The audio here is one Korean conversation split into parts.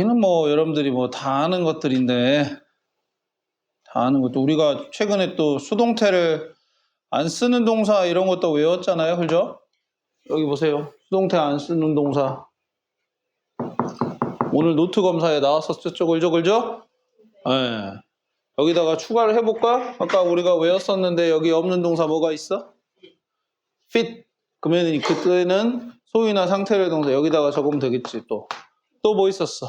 여기는 뭐 여러분들이 뭐 다 아는 것들인데 다 아는 것도 우리가 최근에 또 수동태를 안 쓰는 동사 이런 것도 외웠잖아요. 그죠? 여기 보세요. 수동태 안 쓰는 동사. 오늘 노트 검사에 나왔었죠. 그죠? 그죠? 예. 여기다가 추가를 해볼까? 아까 우리가 외웠었는데 여기 없는 동사 뭐가 있어? fit. 그러면 그때는 소위나 상태를 동사 여기다가 적으면 되겠지 또. 또 뭐 있었어?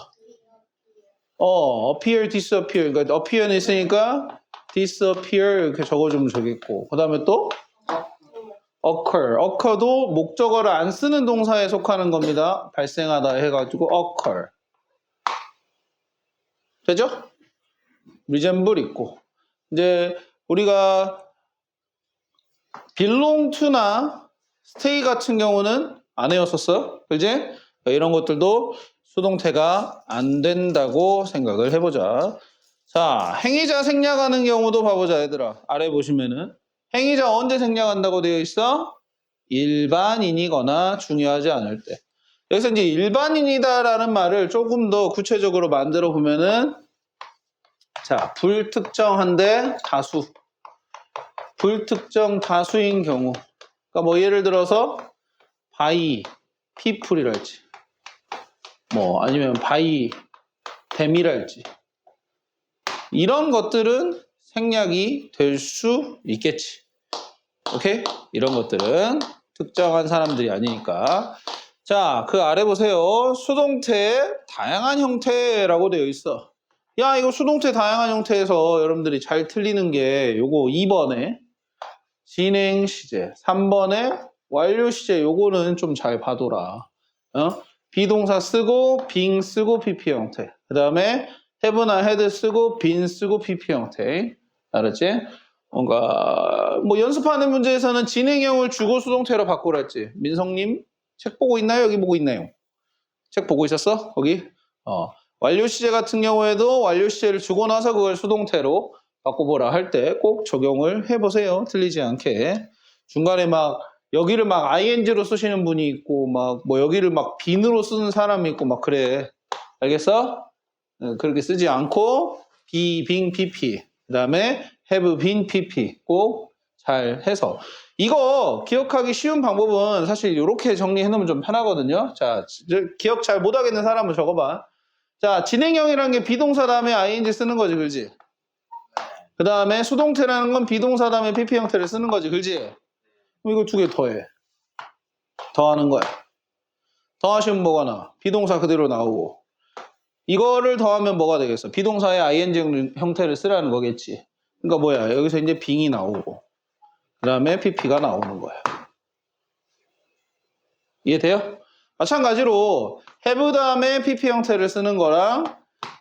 어, appear, disappear. 그러니까 appear는 있으니까 disappear 이렇게 적어주면 되겠고. 그 다음에 또 occur. occur도 목적어를 안 쓰는 동사에 속하는 겁니다. 발생하다 해가지고 occur. 되죠? resemble 있고. 이제 우리가 belong to나 stay 같은 경우는 안 외웠었어요. 그지? 이런 것들도 수동태가 안 된다고 생각을 해보자. 자, 행위자 생략하는 경우도 봐보자, 얘들아. 아래 보시면은. 행위자 언제 생략한다고 되어 있어? 일반인이거나 중요하지 않을 때. 여기서 이제 일반인이다라는 말을 조금 더 구체적으로 만들어 보면은 자, 불특정한데 다수. 불특정 다수인 경우. 그러니까 뭐 예를 들어서 바이, 피플이랄지. 뭐 아니면 바이, 댐이랄지. 이런 것들은 생략이 될 수 있겠지. 오케이? 이런 것들은 특정한 사람들이 아니니까. 자, 그 아래 보세요. 수동태 다양한 형태라고 되어 있어. 야, 이거 수동태 다양한 형태에서 여러분들이 잘 틀리는 게 요거 2번에 진행 시제, 3번에 완료 시제 요거는 좀 잘 봐둬라. 어? 비동사 쓰고 빙 쓰고 PP 형태. 그 다음에 have나 had 쓰고 been 쓰고 PP 형태. 알았지? 뭔가 뭐 연습하는 문제에서는 진행형을 주고 수동태로 바꾸랬지. 민성님 책 보고 있나요? 여기 보고 있나요? 책 보고 있었어? 거기? 어. 완료 시제 같은 경우에도 완료 시제를 주고 나서 그걸 수동태로 바꿔보라 할 때 꼭 적용을 해보세요. 틀리지 않게. 중간에 막 여기를 막 ing로 쓰시는 분이 있고 막 뭐 여기를 막 빈으로 쓰는 사람이 있고 막 그래. 알겠어? 어, 그렇게 쓰지 않고 be, being, pp. 그 다음에 have been, pp. 꼭 잘 해서. 이거 기억하기 쉬운 방법은 사실 이렇게 정리해 놓으면 좀 편하거든요. 자, 저- 기억 잘 못 하겠는 사람은 적어 봐. 자, 진행형이라는 게 비동사 다음에 ing 쓰는 거지, 그지? 그 다음에 수동태라는 건 비동사 다음에 pp 형태를 쓰는 거지, 그지? 그럼 이거 두개 더해. 더하는 거야. 더하시면 뭐가 나? 비동사 그대로 나오고. 이거를 더하면 뭐가 되겠어? 비동사의 ing 형태를 쓰라는 거겠지. 그러니까 뭐야? 여기서 이제 빙이 나오고. 그 다음에 pp가 나오는 거야. 이해돼요? 마찬가지로 have 다음에 pp 형태를 쓰는 거랑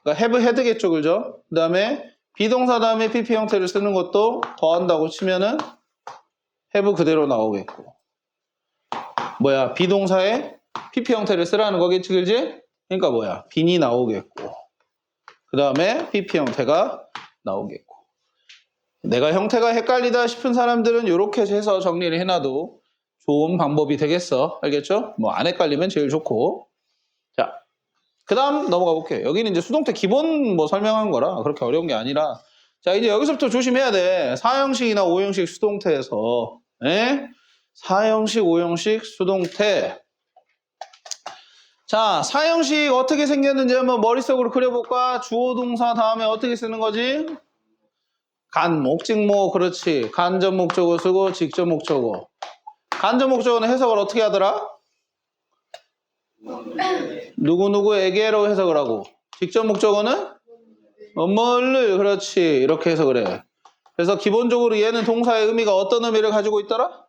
그러니까 have had겠죠, 그죠? 그 다음에 비동사 다음에 pp 형태를 쓰는 것도 더한다고 치면은 have 그대로 나오겠고 뭐야 비동사에 pp 형태를 쓰라는 거겠지, 그지? 그러니까 뭐야 빈이 나오겠고 그 다음에 pp 형태가 나오겠고 내가 형태가 헷갈리다 싶은 사람들은 이렇게 해서 정리를 해놔도 좋은 방법이 되겠어. 알겠죠? 뭐 안 헷갈리면 제일 좋고. 자, 그 다음 넘어가 볼게요. 여기는 이제 수동태 기본 뭐 설명한 거라 그렇게 어려운 게 아니라. 자, 이제 여기서부터 조심해야 돼. 4형식이나 5형식 수동태에서. 예? 4형식, 5형식 수동태. 자, 4형식 어떻게 생겼는지 한번 머릿속으로 그려볼까? 주어 동사 다음에 어떻게 쓰는 거지? 간, 목직모, 그렇지. 간접 목적어 쓰고 직접 목적어. 간접 목적어는 해석을 어떻게 하더라? 누구누구에게로 해석을 하고. 직접 목적어는? 뭐를, 그렇지. 이렇게 해석을 해. 그래서 기본적으로 얘는 동사의 의미가 어떤 의미를 가지고 있더라?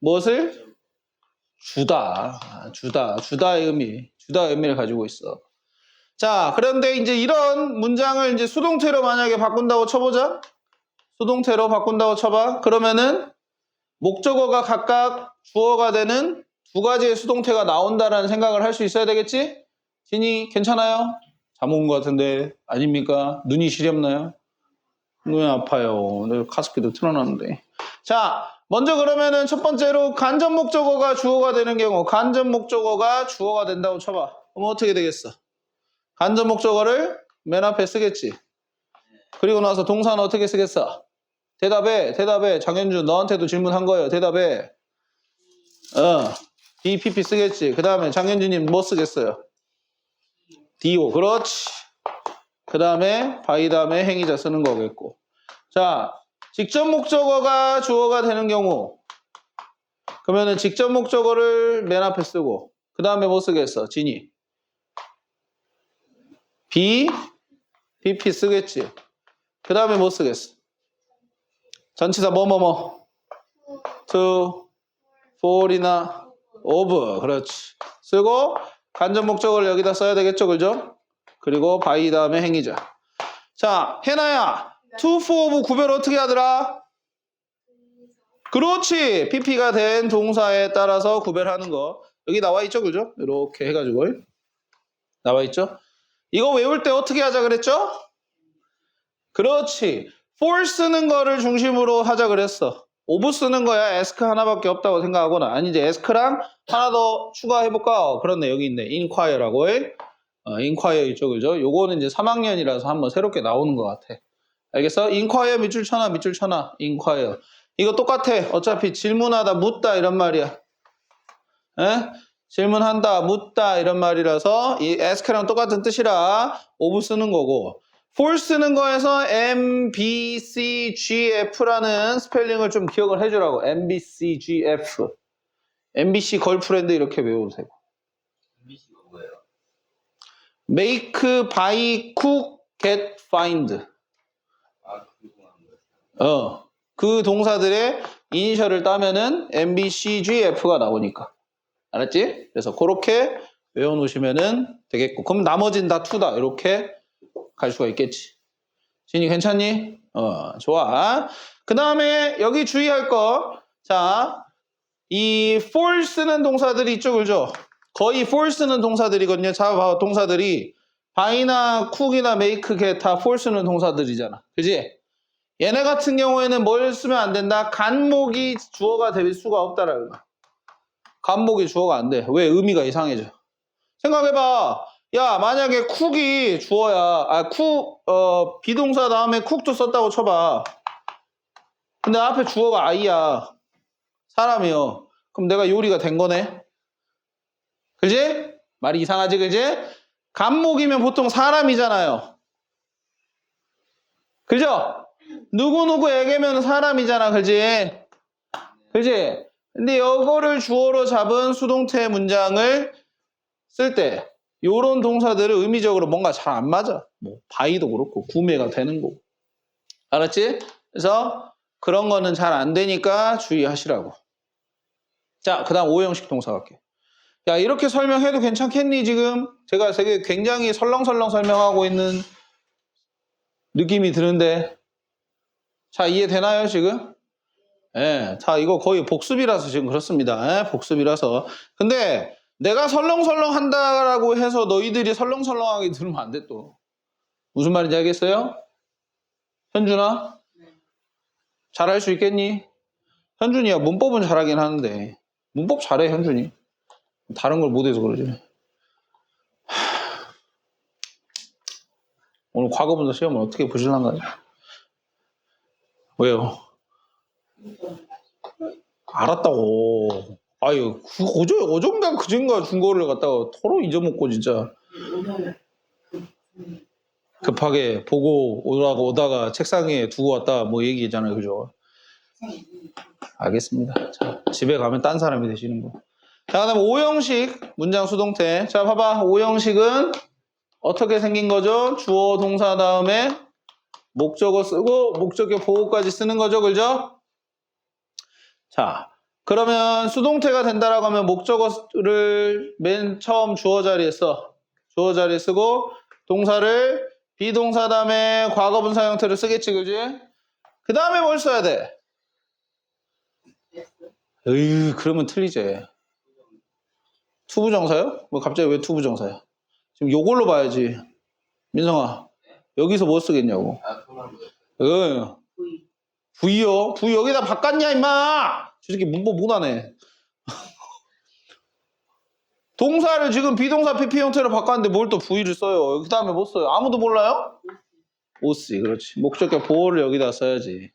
무엇을? 주다. 아, 주다. 주다의 의미. 주다의 의미를 가지고 있어. 자, 그런데 이제 이런 문장을 이제 수동태로 만약에 바꾼다고 쳐보자. 수동태로 바꾼다고 쳐봐. 그러면은 목적어가 각각 주어가 되는 두 가지의 수동태가 나온다라는 생각을 할 수 있어야 되겠지? 진이 괜찮아요? 잠 온 것 같은데 아닙니까? 눈이 시렵나요? 눈이 아파요. 가습기도 틀어놨는데. 자, 먼저 그러면은 첫 번째로 간접 목적어가 주어가 되는 경우 간접 목적어가 주어가 된다고 쳐봐. 그럼 어떻게 되겠어? 간접 목적어를 맨 앞에 쓰겠지. 그리고 나서 동사는 어떻게 쓰겠어? 대답해, 대답해. 장현준, 너한테도 질문한 거예요. 대답해. 어, BPP 쓰겠지. 그 다음에 장현준님 뭐 쓰겠어요? DO. 그렇지. 그 다음에 바이 다음에 행위자 쓰는 거겠고. 자, 직접 목적어가 주어가 되는 경우. 그러면은 직접 목적어를 맨 앞에 쓰고, 그 다음에 뭐 쓰겠어? 진이. B, BP 쓰겠지. 그 다음에 뭐 쓰겠어? 전치사 뭐뭐뭐. to, for이나 of. 그렇지. 쓰고, 간접 목적어를 여기다 써야 되겠죠. 그죠? 그리고 by 다음에 행위자. 자, 해나야. to, for, of 구별 어떻게 하더라? 그렇지. PP가 된 동사에 따라서 구별하는 거. 여기 나와 있죠. 그죠? 이렇게 해가지고. 나와 있죠? 이거 외울 때 어떻게 하자 그랬죠? 그렇지. for 쓰는 거를 중심으로 하자 그랬어. of 쓰는 거야. ask 하나밖에 없다고 생각하거나. 아니, 이제 ask랑 하나 더 추가해볼까? 어, 그렇네. 여기 있네. inquire라고. 어, 있죠. 그죠? 요거는 이제 3학년이라서 한번 새롭게 나오는 것 같아. 알겠어? inquire 밑줄 쳐놔. 밑줄 쳐놔. inquire. 이거 똑같아. 어차피 질문하다, 묻다 이런 말이야. 에? 질문한다, 묻다 이런 말이라서 이 ask랑 똑같은 뜻이라 of 쓰는 거고 for 쓰는 거에서 M, B, C, G, F라는 스펠링을 좀 기억을 해주라고. M, B, C, G, F. MBC 걸프렌드 이렇게 뭐예요? Make, buy, cook, get, find. 아. 어, 그 동사들의 이니셜을 따면은 M, B, C, G, F가 나오니까. 알았지? 그래서 그렇게 외워놓으시면은 되겠고. 그럼 나머지는 다 투다. 이렇게 갈 수가 있겠지. 진이 괜찮니? 어, 좋아. 그 다음에 여기 주의할 거. 자, 이 for 쓰는 동사들이 있죠, 그죠? 거의 for 쓰는 동사들이거든요. 자, 봐, 동사들이 buy나 cook이나 make, get 다 for 쓰는 동사들이잖아. 그지? 얘네 같은 경우에는 뭘 쓰면 안 된다? 간목이 주어가 될 수가 없다라는 거야. 간목이 주어가 안 돼. 왜? 의미가 이상해져. 생각해봐. 야, 만약에 쿡이 주어야, 아, 쿡, 어, 비동사 다음에 쿡도 썼다고 쳐봐. 근데 앞에 주어가 아이야. 사람이요. 그럼 내가 요리가 된 거네. 그지? 말이 이상하지, 그지? 간목이면 보통 사람이잖아요. 그죠? 누구누구에게면 사람이잖아, 그지? 그지? 근데 이거를 주어로 잡은 수동태 문장을 쓸 때, 요런 동사들은 의미적으로 뭔가 잘 안 맞아. 뭐, 바이도 그렇고, 구매가 되는 거고. 알았지? 그래서 그런 거는 잘 안 되니까 주의하시라고. 자, 그 다음 오형식 동사 갈게. 야, 이렇게 설명해도 괜찮겠니, 지금? 제가 되게 굉장히 설렁설렁 설명하고 있는 느낌이 드는데. 자, 이해되나요, 지금? 예, 자, 이거 거의 복습이라서 지금 그렇습니다. 예, 복습이라서. 근데 내가 설렁설렁 한다라고 해서 너희들이 설렁설렁하게 들으면 안 돼, 또. 무슨 말인지 알겠어요? 현준아? 잘할 수 있겠니? 현준이야, 문법은 잘하긴 하는데. 문법 잘해, 현준이. 다른 걸 못해서 그러지. 하... 오늘 과거분사 시험을 어떻게 보실란가요? 왜요? 알았다고. 아유, 그 어제 어젠가 그젠가 준 거를 갖다가 토로 잊어먹고 진짜 급하게 보고 오다가 오다가 책상에 두고 왔다 뭐 얘기했잖아요, 그죠? 알겠습니다. 자, 집에 가면 딴 사람이 되시는 거. 자, 그 다음에 오형식 문장 수동태. 자, 봐봐. 오형식은 어떻게 생긴 거죠? 주어 동사 다음에 목적어 쓰고 목적격 보호까지 쓰는 거죠, 그죠? 자, 그러면 수동태가 된다라고 하면 목적어를 맨 처음 주어 자리에 써. 주어 자리에 쓰고 동사를 비동사 다음에 과거분사 형태로 쓰겠지, 그지? 그 다음에 뭘 써야 돼? 으이, 그러면 틀리지. 투부정사요? 뭐 갑자기 왜 투부정사야? 지금 요걸로 봐야지. 민성아, 여기서 뭐 쓰겠냐고. 아. 응. V요? V 여기다 바꿨냐, 임마! 저 새끼 문법 못하네. 동사를 지금 비동사 PP 형태로 바꿨는데 뭘또 V를 써요? 그 다음에 뭐 써요? 아무도 몰라요? 오씨, 그렇지. 목적격 보호를 여기다 써야지.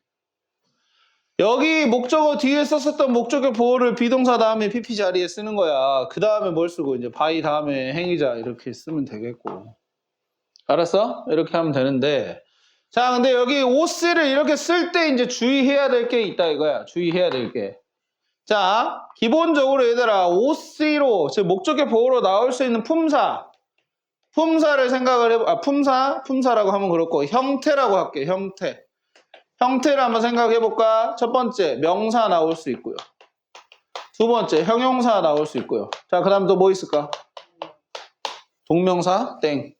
여기 목적어 뒤에 썼었던 목적격 보호를 비동사 다음에 PP 자리에 쓰는 거야. 그 다음에 뭘 쓰고 이제 by 다음에 행위자 이렇게 쓰면 되겠고. 알았어? 이렇게 하면 되는데. 자, 근데 여기 오씨를 이렇게 쓸 때 이제 주의해야 될 게 있다 이거야. 주의해야 될 게. 자, 기본적으로 얘들아, OC로, 즉, 목적격 보호로 나올 수 있는 품사. 품사를 생각을 해보, 아, 품사? 품사라고 하면 그렇고, 형태라고 할게, 형태. 형태를 한번 생각해 볼까? 첫 번째, 명사 나올 수 있고요. 두 번째, 형용사 나올 수 있고요. 자, 그 다음 또 뭐 있을까? 동명사? 땡.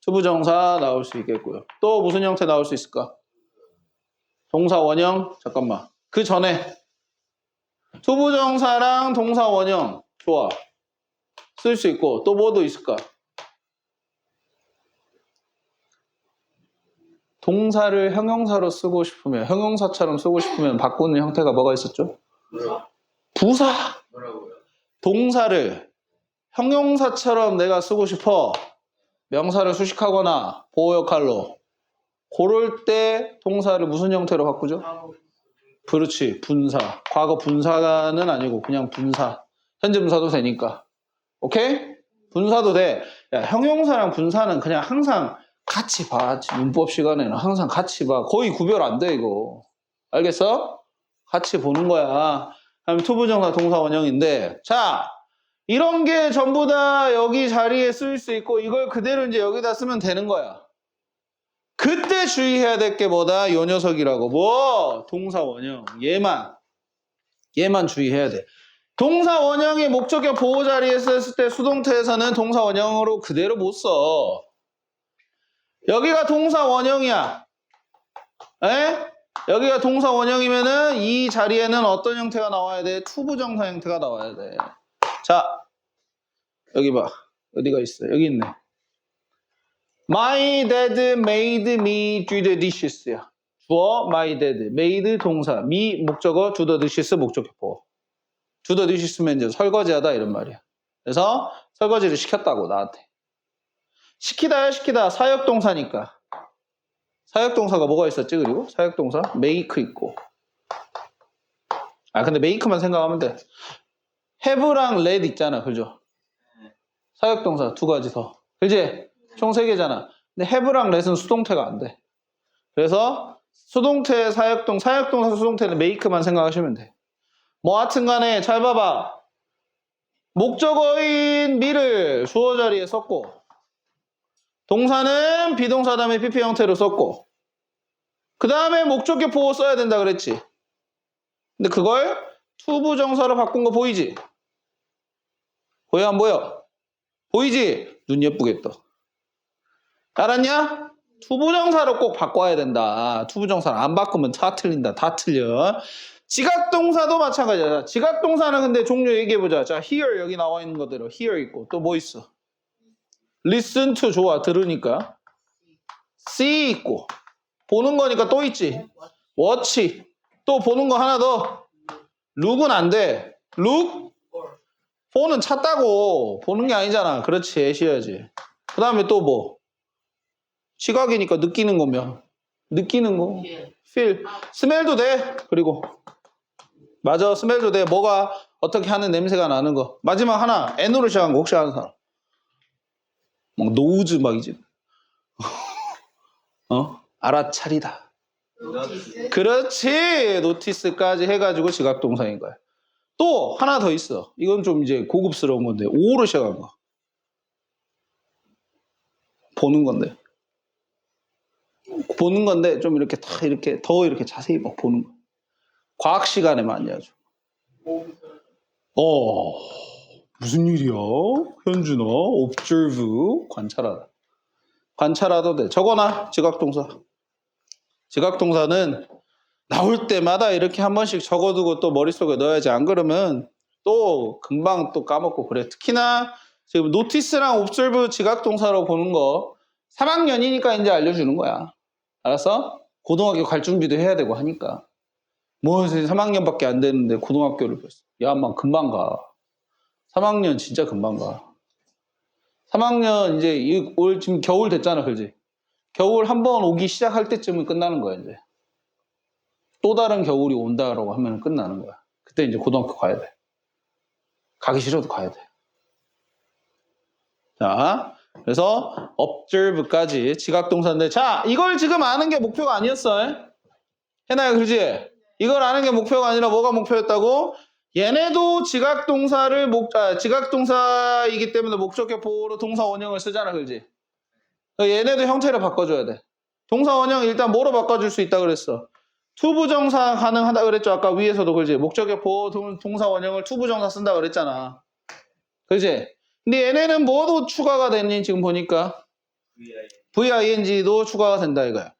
투부정사 나올 수 있겠고요. 또 무슨 형태 나올 수 있을까? 동사 원형? 잠깐만. 그 전에, 투부정사랑 동사 원형 좋아 쓸 수 있고 또 뭐도 있을까? 동사를 형용사로 쓰고 싶으면 형용사처럼 쓰고 싶으면 바꾸는 형태가 뭐가 있었죠? 부사? 동사를 형용사처럼 내가 쓰고 싶어. 명사를 수식하거나 보호 역할로. 그럴 때 동사를 무슨 형태로 바꾸죠? 그렇지. 분사. 과거 분사는 아니고 그냥 분사. 현재 분사도 되니까. 오케이? 분사도 돼. 야, 형용사랑 분사는 그냥 항상 같이 봐 문법 시간에는 항상 같이 봐 거의 구별 안 돼 이거 알겠어 같이 보는 거야 그다음에 투부정사 동사 원형인데 자 이런 게 전부 다 여기 자리에 쓰일 수 있고 이걸 그대로 이제 여기다 쓰면 되는 거야 그때 주의해야 될 게 뭐다? 요 녀석이라고. 뭐? 동사 원형. 얘만. 얘만 주의해야 돼. 동사 원형이 목적격 보호 자리에 썼을 때 수동태에서는 동사 원형으로 그대로 못 써. 여기가 동사 원형이야. 에? 여기가 동사 원형이면은 이 자리에는 어떤 형태가 나와야 돼? 투부정사 형태가 나와야 돼. 자, 여기 봐. 어디가 있어? 여기 있네. My dad made me do the dishes야. 주어 my dad, made 동사, me 목적어, do the dishes 목적격보. do the dishes면 이제 설거지하다 이런 말이야. 그래서 설거지를 시켰다고 나한테. 시키다야 시키다 사역동사니까. 사역동사가 뭐가 있었지 그리고 사역동사 make 있고. 아 근데 make만 생각하면 돼. have랑 let 있잖아, 그죠? 사역동사 두 가지 더. 그지? 총 세 개잖아. 근데 have랑 let은 수동태가 안 돼. 그래서 수동태, 사역동, 사역동사 수동태는 make만 생각하시면 돼. 뭐 하여튼 간에 잘 봐봐. 목적어인 me를 주어 자리에 썼고 동사는 비동사 다음에 PP 형태로 썼고 그 다음에 목적격 보호 써야 된다 그랬지. 근데 그걸 투부정사로 바꾼 거 보이지? 보여 안 보여? 보이지? 눈 예쁘게 떠. 알았냐? 투부정사로 꼭 바꿔야 된다. 투부정사를 안 바꾸면 다 틀린다. 다 틀려. 지각동사도 마찬가지야. 지각동사는 근데 종류 얘기해보자. 자, here 여기 나와 있는 거대로 here 있고 또 뭐 있어? Listen to 좋아. 들으니까. see 있고 보는 거니까 또 있지. watch 또 보는 거 하나 더. look은 안 돼. look 폰은 찾다고 보는 게 아니잖아. 그렇지. 애쉬야지. 그 다음에 또 뭐? 시각이니까 느끼는 거면 느끼는 거 feel 스멜도 돼 그리고 맞아 스멜도 돼 뭐가 어떻게 하는 냄새가 나는 거 마지막 하나 N으로 시작한 거 혹시 아는 사람 막 노우즈 막 이제. 어? 알아차리다. 그렇지. 노티스까지 해가지고 지각동사인 거야. 또 하나 더 있어. 이건 좀 이제 고급스러운 건데. O로 시작한 거. 보는 건데. 보는 건데 좀 이렇게 다 이렇게 더 이렇게 자세히 막 보는 거. 과학 시간에 많이 하죠. 어 무슨 일이야? 현준아 observe 관찰하다. 관찰하도 돼. 적어놔 지각동사. 지각동사는 나올 때마다 이렇게 한 번씩 적어두고 또 머릿속에 넣어야지 안 그러면 또 금방 또 까먹고 그래. 특히나 지금 노티스랑 observe 지각동사로 보는 거 3학년이니까 이제 알려주는 거야. 알았어? 고등학교 갈 준비도 해야 되고 하니까. 뭐, 3학년밖에 안 되는데 고등학교를 벌써. 야, 막 금방 가. 3학년 진짜 금방 가. 3학년 이제 이- 올 지금 겨울 됐잖아, 그지? 겨울 한 번 오기 시작할 때쯤은 끝나는 거야, 이제. 또 다른 겨울이 온다라고 하면 끝나는 거야. 그때 이제 고등학교 가야 돼. 가기 싫어도 가야 돼. 자, 그래서 observe까지 지각동사인데, 자, 이걸 지금 아는 게 목표가 아니었어. 해나야, 그러지? 이걸 아는 게 목표가 아니라 뭐가 목표였다고? 얘네도 지각 동사를 목, 아, 지각 동사이기 때문에 목적격 보호로 동사 원형을 쓰잖아, 그지? 얘네도 형태를 바꿔줘야 돼. 동사 원형 일단 뭐로 바꿔줄 수 있다 그랬어? 투부정사 가능하다 그랬죠? 아까 위에서도 그지? 목적격 보호 동- 동사 원형을 투부정사 쓴다 그랬잖아. 그지? 근데 얘네는 뭐도 추가가 됐니? 지금 보니까 VI VING도 추가가 된다 이거야.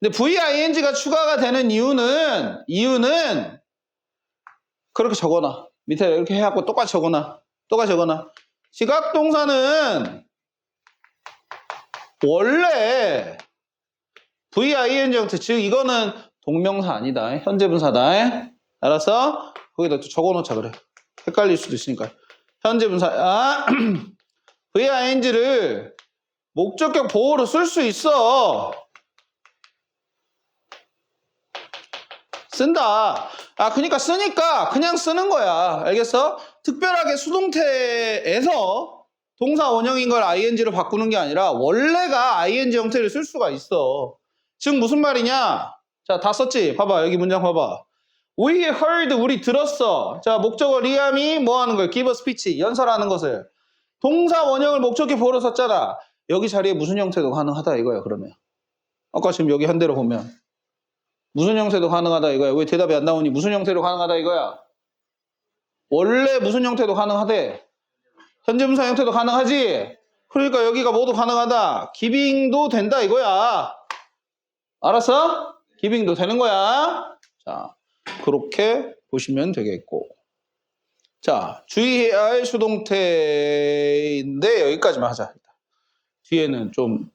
근데 VING가 추가가 되는 이유는 이유는 그렇게 적어놔. 밑에 이렇게 해갖고 똑같이 적어놔. 똑같이 적어놔. 지각동사는 원래 VING 형태 즉 이거는 동명사 아니다. 현재 분사다. 알았어? 거기다 또 적어놓자 그래. 헷갈릴 수도 있으니까. 현재 분사 아 VING를 목적격 보호로 쓸 수 있어. 쓴다. 아, 그러니까 쓰니까 그냥 쓰는 거야. 알겠어? 특별하게 수동태에서 동사 원형인 걸 ing로 바꾸는 게 아니라 원래가 ing 형태를 쓸 수가 있어. 즉 무슨 말이냐? 자, 다 썼지? 봐봐. 여기 문장 봐봐. We heard 우리 들었어. 자, 목적어 리암이 뭐 하는 거야? give a speech. 연설하는 것을. 동사 원형을 목적격 보호로 썼잖아. 여기 자리에 무슨 형태도 가능하다 이거야, 그러면. 아까 지금 여기 한 대로 보면 무슨 형태도 가능하다 이거야. 왜 대답이 안 나오니? 무슨 형태로 가능하다 이거야. 원래 무슨 형태도 가능하대. 현재분사 형태도 가능하지. 그러니까 여기가 모두 가능하다. 기빙도 된다 이거야. 알았어? 기빙도 되는 거야. 자, 그렇게 보시면 되겠고. 자, 주의해야 할 수동태인데 여기까지만 하자. 뒤에는 좀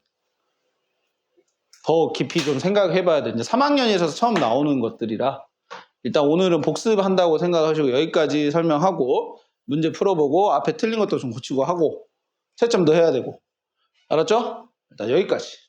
더 깊이 좀 생각해 봐야 돼. 이제 3학년에서 처음 나오는 것들이라 일단 오늘은 복습한다고 생각하시고 여기까지 설명하고 문제 풀어보고 앞에 틀린 것도 좀 고치고 하고 채점도 해야 되고 알았죠? 일단 여기까지.